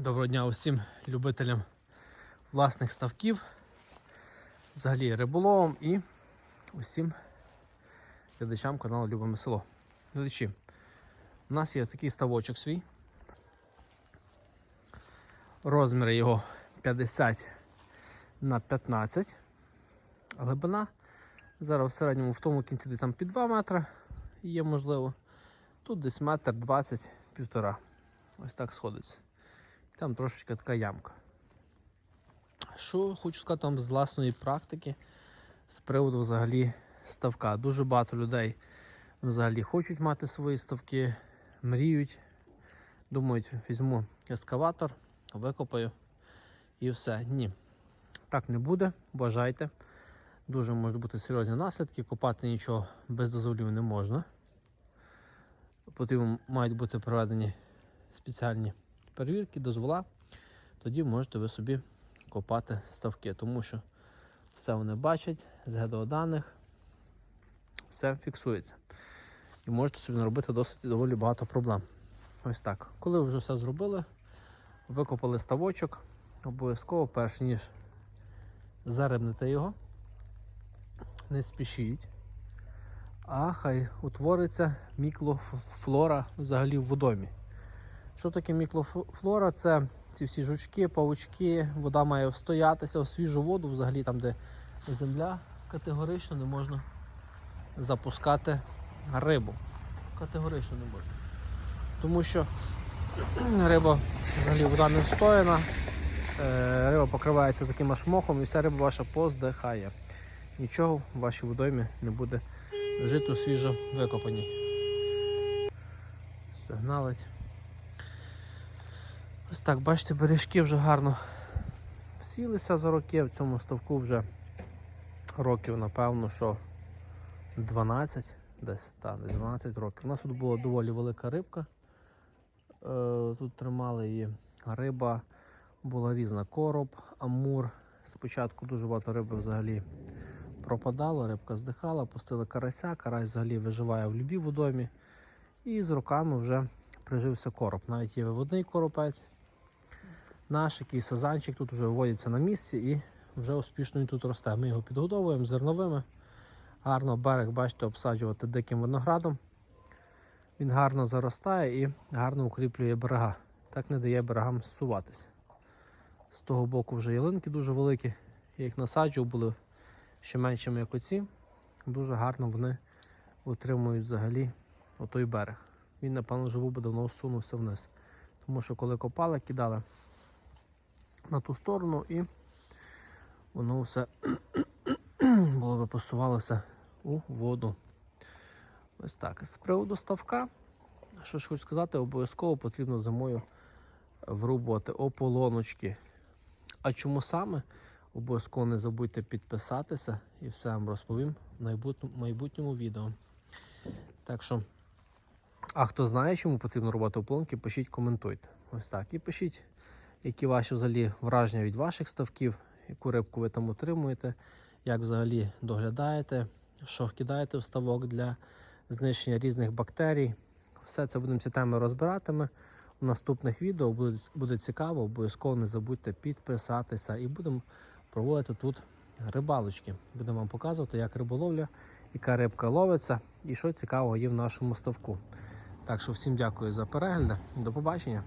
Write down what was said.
Доброго дня усім любителям власних ставків, взагалі риболовам і усім глядачам каналу Любиме Село. Глядачі, у нас є такий ставочок свій. Розміри його 50 на 15. Глибина зараз в середньому в тому кінці десь там під 2 метри є можливо. Тут десь метр 20 півтора. Ось так сходиться. Там трошечки така ямка. Що хочу сказати вам з власної практики з приводу взагалі ставка. Дуже багато людей взагалі хочуть мати свої ставки, мріють, думають, візьму ескаватор, викопаю і все. Ні. Так не буде, бажайте. Дуже можуть бути серйозні наслідки, копати нічого без дозволів не можна. Потрібно мають бути проведені спеціальні перевірки, дозвола, тоді можете ви собі копати ставки, тому що все вони бачать з геододаних, все фіксується. І можете собі наробити досить доволі багато проблем. Ось так. Коли ви вже все зробили, викопали ставочок, обов'язково, перш ніж зарибнете його, не спішіть. А хай утвориться мікрофлора взагалі в водомі. Що таке мікрофлора? Це ці всі жучки, павучки, вода має встоятися у свіжу воду, взагалі там, де земля, категорично не можна запускати рибу. Категорично не можна. Тому що риба взагалі вода не встояна, е, риба покривається таким аж мохом і вся риба ваша поздихає. Нічого в вашій водоймі не буде жити у свіжо викопаній. Сигналить. Ось так, бачите, бережки вже гарно сілися за роки, в цьому ставку вже років, напевно, що 12, десь, так, десь 12 років. У нас тут була доволі велика рибка. Е, Тут тримали її риба, була різна короб, амур. Спочатку дуже багато риби взагалі пропадало, рибка здихала, пустили карася, карась взагалі виживає в любій водомі. І з роками вже прижився короб. Навіть є виводний коропець. Наш який сазанчик тут вже виводиться на місці і вже успішно він тут росте. Ми його підгодовуємо зерновими. Гарно берег, бачите, обсаджувати диким виноградом. Він гарно заростає і гарно укріплює берега. Так не дає берегам зсуватися. З того боку вже ялинки дуже великі. Я їх насаджував, були ще меншими, як оці. Дуже гарно вони утримують взагалі отой берег. Він, напевно, був би давно всунувся вниз. Тому що коли копали, кидали на ту сторону і воно все було би посувалося у воду. Ось так. З приводу ставка, що ж хочу сказати, обов'язково потрібно зимою врубувати ополоночки. А чому саме? Обов'язково не забудьте підписатися і все вам розповім в майбутньому, відео. Так що, а хто знає, чому потрібно робити ополонки, пишіть, коментуйте. Ось так. І пишіть, які ваші взагалі враження від ваших ставків, яку рибку ви там отримуєте, як взагалі доглядаєте, що вкидаєте в ставок для знищення різних бактерій. Все це будемо ці теми розбиратиме. У наступних відео буде, буде цікаво, обов'язково не забудьте підписатися і будемо проводити тут рибалочки. Будемо вам показувати, як риболовля, яка рибка ловиться і що цікавого є в нашому ставку. Так що всім дякую за перегляд. До побачення.